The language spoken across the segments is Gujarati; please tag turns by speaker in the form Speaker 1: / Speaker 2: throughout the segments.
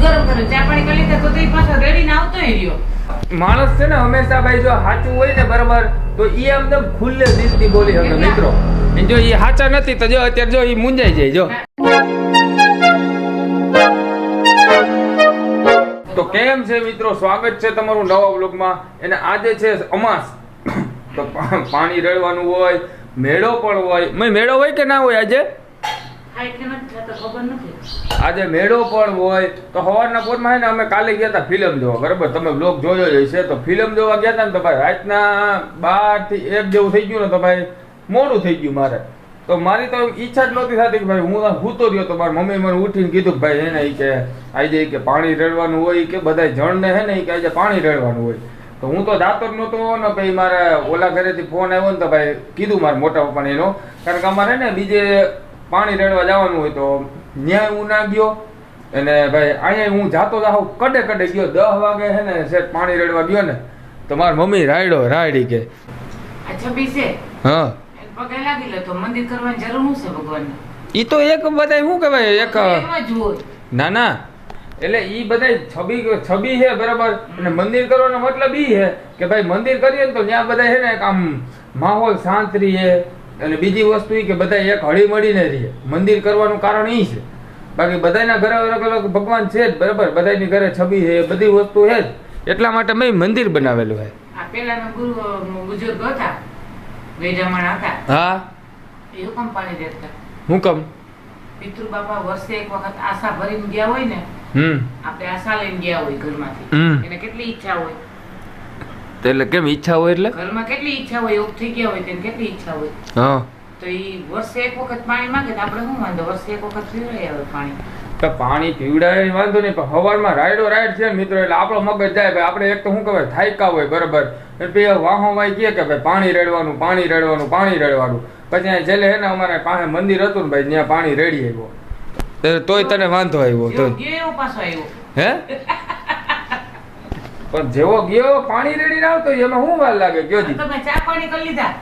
Speaker 1: દૂધ ગરમ કર્યું ચા પાણી કરી લીધા તો તે પાછો રેડીને આવતો રહ્યો.
Speaker 2: માણસ છે ને હંમેશા ભાઈ જો સાચું હોય ને બરાબર તો એ એકદમ ખુલ્લે દિલથી બોલી શકે મિત્રો. જો એ સાચા નથી તો જો અત્યારે જો એ મુંજાઈ જાય જો. તો કેમ છે મિત્રો? સ્વાગત છે તમારું નવા બ્લોગમાં અને આજે છે અમાસ. તો પાણી રેડવાનું હોય મેળો પણ હોય. મેળો હોય કે ના હોય આજે? આજે મેળો પણ હોય, તો સવારના પોરમાં ને અમે કાલે ગયા હતા ફિલ્મ જોવા, બરાબર? તમે બ્લોગ જોયો જ હશે, તો ફિલ્મ જોવા ગયા હતા ને તો ભાઈ રાતના બારથી એક જેવું થઈ ગયું ને તો ભાઈ મોડું થઈ ગયું મારે. તો મારી તો ઈચ્છા જ નહોતી થતી કે ભાઈ હું સૂતો રહ્યો તો મારી મમ્મી મને ઉઠીને કીધું કે ભાઈ એને કે આજે કે પાણી રેડવાનું હોય કે બધા જણને હે ને કે આજે પાણી રેડવાનું હોય. તો હું તો જાતો જ નહોતો ને ભાઈ મારે ઓલા ઘરેથી ફોન આવ્યો ને તો ભાઈ કીધું મારા મોટા પપ્પાને એનો, કારણ કે અમારે ને બીજે પાણી રેડવા જવાનું હોય તો ન્યાય હું ના ગયો. અને ભાઈ અહીંયા હું જાતો જાઉં કડે કડે ગયો. દસ વાગે છે ને શેઠ પાણી રેડવા ગયો ને તો મારી મમ્મી રાયડો રાયડી કે. હા.
Speaker 1: મંદિર કરવાની જરૂર છે ભગવાન
Speaker 2: ઈ તો એક બધાય શું કહેવાય એક ના ના. એટલે ઈ બધાય છબી છબી છે બરાબર? અને મંદિર કરવાનો મતલબ ઈ છે કે ભાઈ મંદિર કરીએ ને તો ત્યાં બધા છે ને આમ માહોલ શાંત રહીએ. અને બીજી વસ્તુ એ કે બધા એક હળી મળીને રહીએ. મંદિર કરવાનું કારણ એ છે. બાકી બધાના ઘરે અલગ અલગ ભગવાન છે જ બરાબર? બધાની ઘરે છબી છે બધી વસ્તુ છે જ. એટલા માટે મેં મંદિર બનાવેલું હોય
Speaker 1: આ પેલાના ગુરુ બુજુર્ગ હતા વેજામણ હતા.
Speaker 2: હા.
Speaker 1: એ હુકમ પાડી દેતા.
Speaker 2: હું કમ
Speaker 1: પિતૃ બાપા વર્ષે એક વખત આશા ભરીને ગયા હોય ને
Speaker 2: હમ.
Speaker 1: આપણે આશા લઈને ગયા હોય ઘરમાંથી. એને કેટલી ઈચ્છા હોય?
Speaker 2: એટલે કેમ ઈચ્છા હોય એટલે?
Speaker 1: ઘરમાં કેટલી ઈચ્છા હોય એવું થઈ ગયા હોય તેને કેટલી ઈચ્છા હોય?
Speaker 2: હા.
Speaker 1: તો એ વર્ષે એક વખત પાણી માંગે તો આપણે શું વાંધો? વર્ષે એક વખત પીવડાવી આવે પાણી.
Speaker 2: તો પાણી પીવડાય વાંધો નહીં પણ હવારમાં રાયડો રાયડ છે મિત્રો એટલે આપણો મગજ જાય ભાઈ આપણે એક તો શું કહેવાય થાયકા હોય બરાબર. એટલે વાહો વાય કહે કે ભાઈ પાણી રેડવાનું પાણી રેડવાનું પાણી રેડવાનું. પછી છેલ્લે હે ને અમારે પાસે મંદિર હતું ને ભાઈ ત્યાં પાણી રેડી આવ્યો. તોય તને વાંધો આવ્યો તો
Speaker 1: પાછો આવ્યો.
Speaker 2: હે? પણ જેવો ગયો પાણી રેડી આવતો એમાં શું વાર લાગે? ગયો
Speaker 1: તમે ચા પાણી કરી લીધા?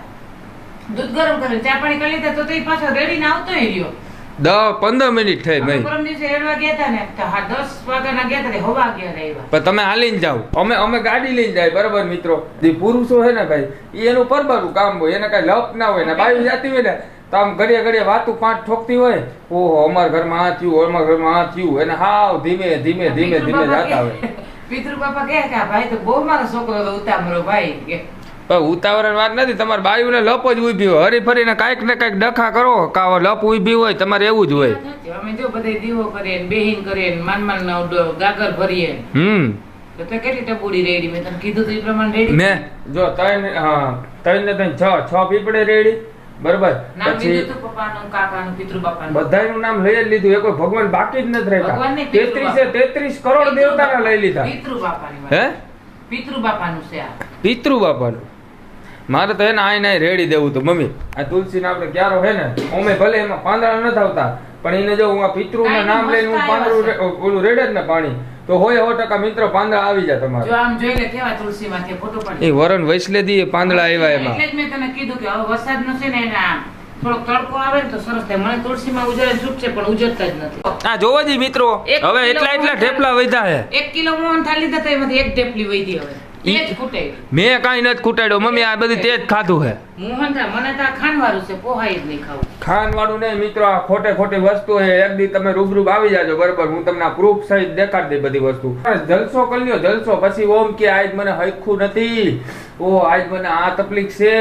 Speaker 1: દૂધ ગરમ કર્યું. ચા પાણી કરી લીધા તો તો પાછો રેડીને આવતો રહ્યો
Speaker 2: દસ પંદર મિનિટ થઈ ભાઈ.
Speaker 1: પરમ દિવસે રેડવા ગયા હતા ને દસ વાગ્યાના ગયા હતા હવા ગયા રહ્યા
Speaker 2: પણ તમે હાલીને જાઓ. અમે અમે ગાડી લઈને જાય બરાબર મિત્રો? જે પુરુષો છે ને ભાઈ એનું પરબારું કામ હોય એને કઈ લપ ના હોય ને બાયું જાતી હોય ને તો આમ ઘડીએ ઘડીએ વાતું પાંચ ઠોકતી હોય. ઓહો અમારા ઘરમાં આ થયું અમારા ઘરમાં આ થયું એને હાવ ધીમે ધીમે ધીમે ધીમે જાતા હોય.
Speaker 1: પિતૃ કહે કે ભાઈ તો બહુ મારો છોકરો તો ઉતામરો ભાઈ કે.
Speaker 2: ઉતાવળ વાત નથી. તમારે બાયુને લપ જ ઊભી હોય. હરી ફરીને કાંઈક ને કાંઈક ડખા કરો. કાં લપ ઊભી હોય તમારે એવું જ હોય.
Speaker 1: અમે જો બધે દીવો કરીએ બેહીન કરીએ માન માન ગાગર ભરીએ
Speaker 2: હમ.
Speaker 1: તો કેટલી ટપુડી રેડી મેં તને કીધું તો એ પ્રમાણે રેડી?
Speaker 2: મેં જો ત્રણ હા ત્રણ ને ત્રણ છ છ પીપળે રેડી. બરાબર? પછી
Speaker 1: પિતૃ
Speaker 2: નામ લઈ જ લીધું. એ કોઈ ભગવાન બાકી જ નથી રહેતા. તેત્રીસે. તેત્રીસ કરોડ દેવતાના લઈ લીધા. હે?
Speaker 1: પિતૃ બાપાનું છે
Speaker 2: પિતૃ બાપાનું મારે તો એને આઈ નાઈ રેડી દેવું તું મમ્મી આ તુલસી આપણે ક્યારો હે ને? અમે ભલે એમાં પાંદડા નથી આવતા પણ એને જો હું આ પિતૃ નામ લઈને હું પાંદડું ઓલું રેડે જ ને પાણી. તો હોય સો ટકા મિત્ર પાંદડા આવી જાય
Speaker 1: જો આમ જોઈ લે કેવા તુલસી માં ફોટો
Speaker 2: એ વરણ વૈસલે દી પાંદડા આવ્યા એમાં.
Speaker 1: એટલે જ મેં તને કીધું કે હવે વરસાદ નો છે ને એને થોડોક તડકો આવે ને તો સરસ થાય. મને તુલસીમાં ઉજળે છૂટ છે પણ ઉજળતા જ નથી.
Speaker 2: આ જોવો જી મિત્રો હવે એટલા એટલા ઢેપલા વધ્યા હે
Speaker 1: એક કિલો મોહન થાળ લીધા તો એમાંથી એક ઢેપલી વધી હવે. એ
Speaker 2: મેં કાંઈ નથી કુટાડ્યો મમ્મી આ બધી તેજ ખાધું હે.
Speaker 1: મોહન થાળ મને તો આ ખાંડવાળું છે પોહાય જ નહીં ખાવું.
Speaker 2: ખાન વાળું નહીં મિત્રો આ ખોટે ખોટી વસ્તુ હે. એક દી તમે રૂબરૂ આવી જાજો બરોબર? હું તમને પ્રૂફ સહિત દેખાડી દઈ બધી વસ્તુ. જલસો કરી લ્યો જલસો. પછી ઓમ કે આજ મને હરખું નથી. ઓ આજ મને આ તકલીફ છે.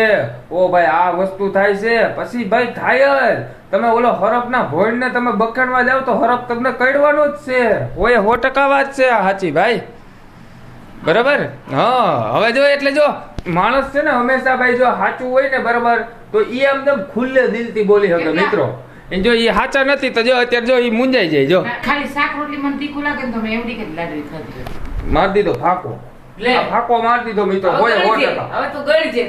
Speaker 2: ઓ ભાઈ આ વસ્તુ થાય છે. પછી ભાઈ થાય જ. તમે ઓલો હરફના ભોળને તમે બખાડવા જાવ તો હરફ તમને કડવાનો જ છે. ઓય હો ટકા વાત છે આ સાચી ભાઈ. બરાબર? હા હવે જો એટલે જો માણસ છે ને હંમેશા ભાઈ જો સાચું હોય ને બરાબર તો ઈ એકદમ ખુલ્લે દિલથી બોલી શકે મિત્રો. એ જો ઈ સાચા નથી તો જો અત્યારે જો ઈ મુંજાઈ જાય જો.
Speaker 1: ખાલી શાક રોટલી મને તીખું લાગે ને તો મેં એવડી કે લાડવી ખાધી
Speaker 2: માર દીધો ફાકો. ફાકો માર દીધો મિત્રો. હોય
Speaker 1: હો
Speaker 2: ટકા.
Speaker 1: હવે તું ગળી છે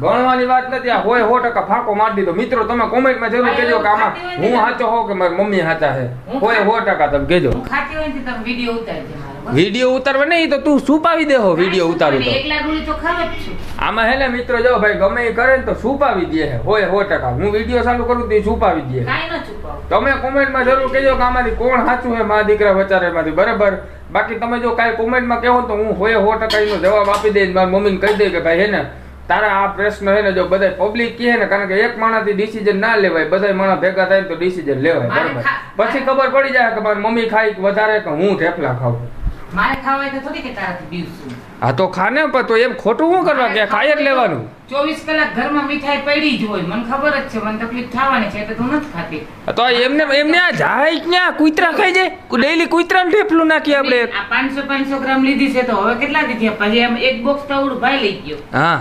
Speaker 2: ગણવાની વાત નથી આ હોય હો ટકા ફાકો માર દીધો. મિત્રો તમે કોમેન્ટમાં જરૂર કહેજો કે આમાં હું સાચો હોઉં કે મારી મમ્મી સાચા છે? હોય હો ટકા તમે કહેજો.
Speaker 1: હું ખાતી હોય ને તમે વીડિયો ઉતારજે મારો.
Speaker 2: વીડિયો ઉતારવા નહીં તો તું સુપાવી દેહો વીડિયો ઉતારું તો. આમાં હે ને મિત્રો જો ભાઈ ગમે એ કરે ને તો સુપાવી દે હે. હોય સો ટકા. હું વીડિયો ચાલુ કરું તો સુપાવી દે
Speaker 1: કાંઈ ન છુપાવું.
Speaker 2: તમે કોમેન્ટમાં જરૂર કહેજો કે આમાંથી કોણ સાચું છે મા દીકરા વચારેમાંથી. બરાબર? બાકી તમે જો કાંઈ કોમેન્ટમાં કહો તો હું હોય સો ટકા એનો જવાબ આપી દઈશ. મારી મમ્મીને કહી દઈ કે ભાઈ હે ને તારા આ પ્રશ્ન હે ને જો બધા પબ્લિક કહે ને કારણ કે એક માણસથી ડિસિઝન ના લેવાય. બધા માણસ ભેગા થાય તો ડિસિઝન લેવાય. બરાબર? પછી ખબર પડી જાય કે મારી મમ્મી ખાઈ વધારે કે હું ઢેફલા ખાઉં.
Speaker 1: મારે ખાવા હોય તો થોડી કે તારાથી બીવશું
Speaker 2: હા તો ખાને પણ તો એમ ખોટું શું કરવા? કે ખાઈ જ લેવાનું?
Speaker 1: ચોવીસ કલાક ઘરમાં મીઠાઈ પડી જ હોય. મને ખબર જ છે. મને તકલીફ થવાની છે. એટલે તું નથી ખાતી.
Speaker 2: તો એમને એમને આ જાય ક્યાં? કુતરા ખાઈ જાય? ડેઈલી કુતરા ને ઢેફલું નાખીએ આપણે.
Speaker 1: આ પાંચસો પાંચસો ગ્રામ લીધી છે તો હવે કેટલા દીધી? પછી એમ એક બોક્સ તવડું ભાઈ લઈ ગયો.
Speaker 2: હા.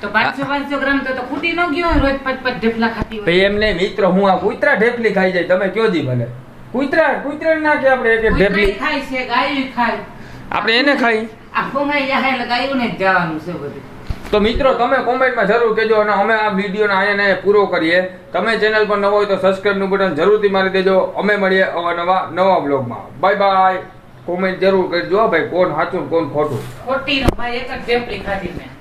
Speaker 1: તો પાંચસો પાંચસો ગ્રામ તો ખૂટી ન ગયો રોજ પાંચ પાંચ ઢેફલા ખાતી હોય.
Speaker 2: ભાઈ એમ નહીં મિત્રો હું આ કુતરા ઢેફલી ખાઈ જાય. તમે કયો દી ભલે? કુતરા કુતરા નાખે આપણે એક એક
Speaker 1: ખાય છે ગાય ખાય.
Speaker 2: આપણે એને ખાઈ.
Speaker 1: આ ફોંગાઈ જાય એટલે જ જવાનું છે બધું.
Speaker 2: તો મિત્રો તમે કોમેન્ટમાં જરૂર કહેજો અને અમે આ વિડીયોને અહીંયા પૂરો કરીએ. તમે ચેનલ પર નવો હોય તો સબસ્ક્રાઇબનું બટન જરૂરથી મારી દેજો. અમે મળીએ અવાનવા નવા બ્લોગમાં બાય બાય કોમેન્ટ જરૂર કરજો ભાઈ. કોણ સાચું કોણ ખોટું?
Speaker 1: ખોટી એક જ ખાધી મેં.